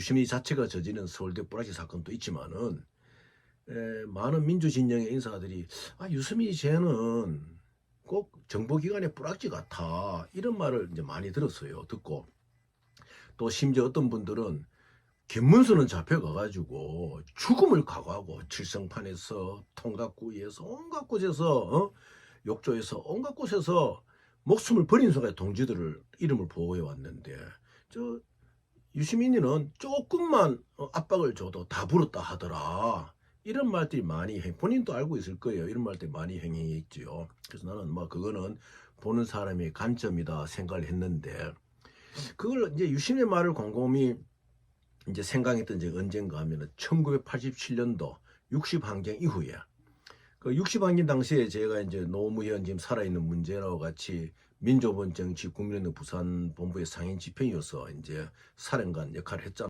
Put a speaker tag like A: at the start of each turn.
A: 유시민 자체가 저지른 서울대 뿌라지 사건도 있지만은 에, 많은 민주진영의 인사들이 아 유수민이 쟤는 꼭 정보기관의 뿌락지 같아 이런 말을 이제 많이 들었어요 듣고 또 심지어 어떤 분들은 김문수는 잡혀가가지고 죽음을 각오하고 칠성판에서 통각구에서 온갖 곳에서 어? 욕조에서 온갖 곳에서 목숨을 버린 순간 동지들을 이름을 보호해 왔는데 저 유시민이는 조금만 어, 압박을 줘도 다 불었다 하더라. 이런 말들이 많이 행, 본인도 알고 있을 거예요. 이런 말들이 많이 행행했지요. 그래서 나는 뭐 그거는 보는 사람의 관점이다 생각을 했는데 그걸 이제 유신의 말을 곰곰이 이제 생각했던 적이 언젠가 하면은 1987년도 60항쟁 이후에 그 60항쟁 당시에 제가 이제 노무현 지금 살아있는 문제라고 같이 민족원 정치 국민의당 부산 본부의 상임 집행이어서 이제 사령관 역할을 했잖아요.